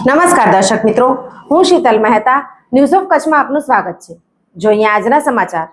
નમસ્કાર દર્શક મિત્રો, હું શીતલ મહેતા ન્યૂઝ ઓફ કચ્છમાં આપનું સ્વાગત છે. જોઈએ આજના સમાચાર.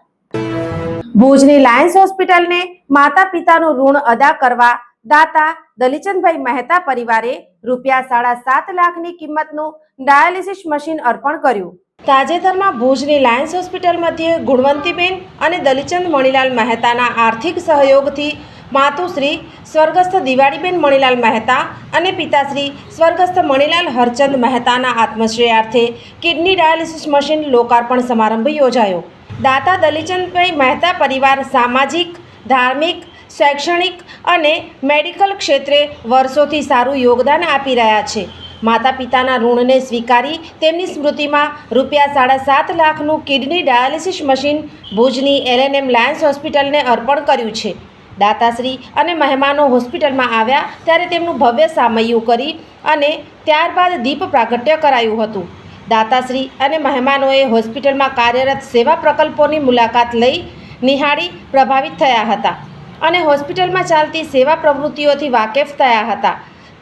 ભુજની લાયન્સ હોસ્પિટલને માતા પિતાનું ઋણ અદા કરવા દાતા દલીચંદભાઈ મહેતા પરિવારે રૂપિયા સાડા સાત લાખની કિંમતનું ડાયાલિસિસ મશીન અર્પણ કર્યું. તાજેતરમાં ભુજની લાયન્સ હોસ્પિટલ મધ્યે ગુણવંતીબેન અને દલીચંદ મણીલાલ મહેતાના આર્થિક સહયોગથી માતુશ્રી સ્વર્ગસ્થ દિવાળીબેન મણિલાલ મહેતા અને પિતાશ્રી સ્વર્ગસ્થ મણિલાલ હરચંદ મહેતાના આત્મશ્રેયાર્થે કિડની ડાયાલિસિસ મશીન લોકાર્પણ સમારંભ યોજાયો. દાતા દલીચંદભાઈ મહેતા પરિવાર સામાજિક, ધાર્મિક, શૈક્ષણિક અને મેડિકલ ક્ષેત્રે વર્ષોથી સારું યોગદાન આપી રહ્યા છે. માતા પિતાના ઋણને સ્વીકારી તેમની સ્મૃતિમાં રૂપિયા સાડા સાત લાખનું કિડની ડાયાલિસિસ મશીન ભુજની એલએનએમ લાયન્સ હોસ્પિટલને અર્પણ કર્યું છે. દાતાશ્રી અને મહેમાનો હોસ્પિટલમાં આવ્યા ત્યારે તેમનું ભવ્ય સામૈયું કરી અને ત્યારબાદ દીપ પ્રાગટ્ય કરાયું હતું. દાતાશ્રી અને મહેમાનોએ હોસ્પિટલમાં કાર્યરત સેવા પ્રકલ્પોની મુલાકાત લઈ નિહાળી પ્રભાવિત થયા હતા અને હોસ્પિટલમાં ચાલતી સેવા પ્રવૃત્તિઓથી વાકેફ થયા હતા.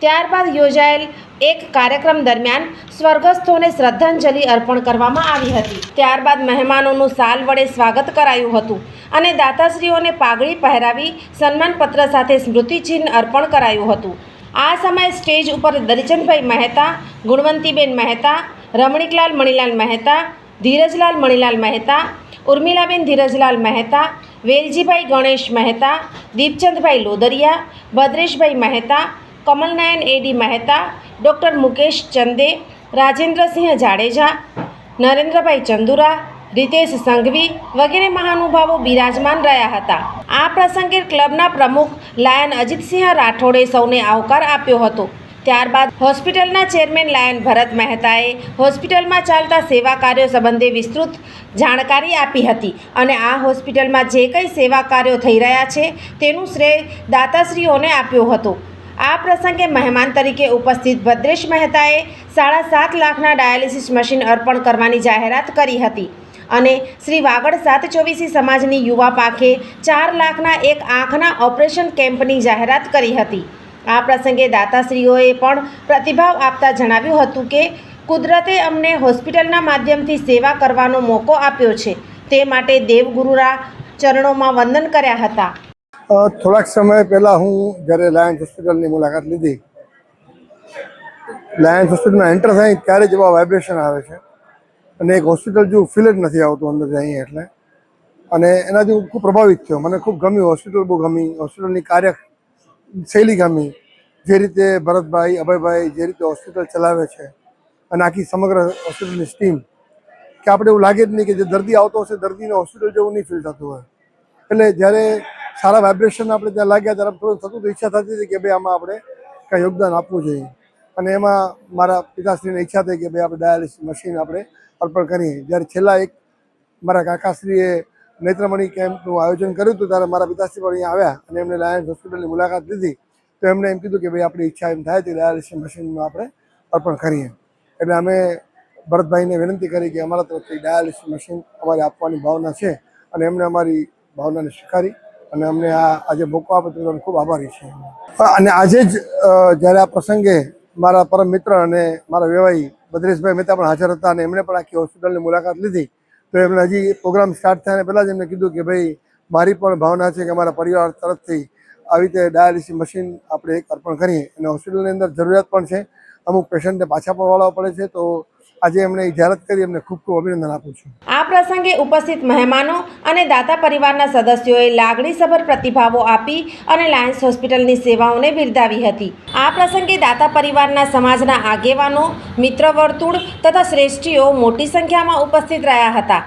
ત્યારબાદ યોજાયેલ એક કાર્યક્રમ દરમિયાન સ્વર્ગસ્થોને શ્રદ્ધાંજલિ અર્પણ કરવામાં આવી હતી. ત્યારબાદ મહેમાનોનું સાલ વડે સ્વાગત કરાયું હતું અને દાતાશ્રીઓને પાઘડી પહેરાવી સન્માનપત્ર સાથે સ્મૃતિચિહ્ન અર્પણ કરાયું હતું. આ સમયે સ્ટેજ ઉપર Darichandbhai Mehta, Gunvantiben Mehta, Ramniklal Manilal Mehta, Dhirajlal Manilal Mehta, Urmilaben Dhirajlal Mehta, Veljibhai Ganesh Mehta, Dipchandbhai Lodariya, Bhadreshbhai Mehta Kamalnayan A D Mehta, doctor Mukesh Chande, Rajendrasinh Jadeja, Narendrabhai Chandura, Ritesh Sanghvi વગેરે મહાનુભાવો બિરાજમાન રહ્યા હતા. આ પ્રસંગે ક્લબના પ્રમુખ lion Ajitsinh રાઠોડે સૌને આવકાર આપ્યો હતો. ત્યારબાદ હોસ્પિટલના ચેરમેન લાયન ભરત મહેતાએ હોસ્પિટલમાં ચાલતા સેવા કાર્યો સંબંધે વિસ્તૃત જાણકારી આપી હતી અને આ હોસ્પિટલમાં જે કંઈ સેવા કાર્યો થઈ રહ્યા છે તેનું શ્રેય દાતાશ્રીઓને આપ્યો હતો. આ પ્રસંગે મહેમાન તરીકે ઉપસ્થિત ભદ્રેશ મહેતાએ સાડા સાત લાખના ડાયાલિસિસ મશીન અર્પણ કરવાની જાહેરાત કરી હતી. અને શ્રી વાગડ સાત ચોવીસી સમાજની યુવા પાખે ચાર લાખના એક આંખના ઓપરેશન કેમ્પની જાહેરાત કરી હતી. આ પ્રસંગે દાતાશ્રીઓએ પણ પ્રતિભાવ આપતા જણાવ્યું હતું કે, કુદરતે અમને હોસ્પિટલના માધ્યમથી સેવા કરવાનો મોકો આપ્યો છે. તે માટે દેવગુરુના ચરણોમાં વંદન કર્યા હતા. થોડાક સમય પહેલાં હું જ્યારે લાયન્સ હોસ્પિટલની મુલાકાત લીધી, લાયન્સ હોસ્પિટલમાં એન્ટર થાય ત્યારે જ એવા વાઇબ્રેશન આવે છે. અને એક હોસ્પિટલ જેવું ફીલ જ નથી આવતું અંદર અહીં એટલે. અને એનાથી હું ખૂબ પ્રભાવિત થયો. મને ખૂબ ગમ્યું. હોસ્પિટલ બહુ ગમી. હોસ્પિટલની કાર્ય શૈલી ગમી. જે રીતે ભરતભાઈ, અભયભાઈ જે રીતે હોસ્પિટલ ચલાવે છે અને આખી સમગ્ર હોસ્પિટલની સ્ટીમ કે આપણે એવું લાગે જ નહીં કે જે દર્દી આવતો હશે, દર્દીને હોસ્પિટલ જેવું નહીં ફીલ થતું હોય. એટલે જ્યારે સારા વાઇબ્રેશન આપણે ત્યાં લાગ્યા ત્યારે થોડું થતું ઈચ્છા થતી હતી કે ભાઈ આમાં આપણે કાંઈ યોગદાન આપવું જોઈએ. અને એમાં મારા પિતાશ્રીને ઈચ્છા થઈ કે ભાઈ આપણે ડાયાલિસિસ મશીન આપણે અર્પણ કરીએ. જ્યારે છેલ્લા એક મારા કાકાશ્રીએ નેત્રમણી કેમ્પનું આયોજન કર્યું હતું ત્યારે મારા પિતાશ્રી પણ અહીંયા આવ્યા અને એમને લાયન્સ હોસ્પિટલની મુલાકાત લીધી. તો એમણે એમ કીધું કે ભાઈ આપણી ઈચ્છા એમ થાય તે ડાયાલિસિસ મશીનનું આપણે અર્પણ કરીએ. એટલે અમે ભરતભાઈને વિનંતી કરી કે અમારા તરફથી ડાયાલિસિસ મશીન અમારે આપવાની ભાવના છે અને એમણે અમારી ભાવનાને સ્વીકારી. અને અમને આ આજે મોકો આપે તો ખૂબ આભારી છે. અને આજે જ જ્યારે આ પ્રસંગે મારા પરમ મિત્ર અને મારા વેવાઈ બદ્રેશભાઈ મહેતા પણ હાજર હતા અને એમણે પણ આખી હોસ્પિટલની મુલાકાત લીધી, તો એમણે હજી પ્રોગ્રામ સ્ટાર્ટ થયા પહેલાં જ એમને કીધું કે ભાઈ, મારી પણ ભાવના છે કે મારા પરિવાર તરફથી આવી રીતે ડાયાલિસિસ મશીન આપણે એક અર્પણ કરીએ. અને હોસ્પિટલની અંદર જરૂરિયાત પણ છે. અમુક પેશન્ટને પાછા પણ વળવા પડે છે. તો આજે એમણે જાહેરાત કરી, એમને ખૂબ ખૂબ અભિનંદન આપું છું. આ પ્રસંગે ઉપસ્થિત મહેમાનો અને દાતા પરિવારના સદસ્યોએ લાગણીસભર પ્રતિભાવો આપી અને લાયન્સ હોસ્પિટલની સેવાઓને બિરદાવી હતી. આ પ્રસંગે દાતા પરિવારના સમાજના આગેવાનો મિત્ર વર્તુળ તથા શ્રેષ્ઠીઓ મોટી સંખ્યામાં ઉપસ્થિત રહ્યા હતા.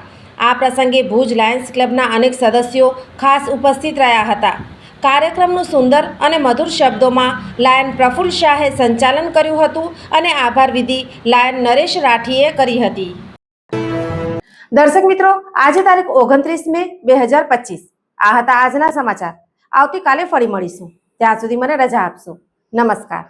આ પ્રસંગે ભુજ લાયન્સ ક્લબના અનેક સદસ્યો ખાસ ઉપસ્થિત રહ્યા હતા. કાર્યક્રમનું સુંદર અને મધુર શબ્દોમાં લાયન પ્રફુલ્લ શાહે સંચાલન કર્યું હતું અને આભાર વિધિ લાયન નરેશ રાઠીએ કરી હતી. દર્શક મિત્રો, આજે તારીખ ઓગણત્રીસ મે બે હજાર પચીસ. આ હતા આજના સમાચાર. આવતીકાલે ફરી મળીશું. ત્યાં સુધી મને રજા આપશો. નમસ્કાર.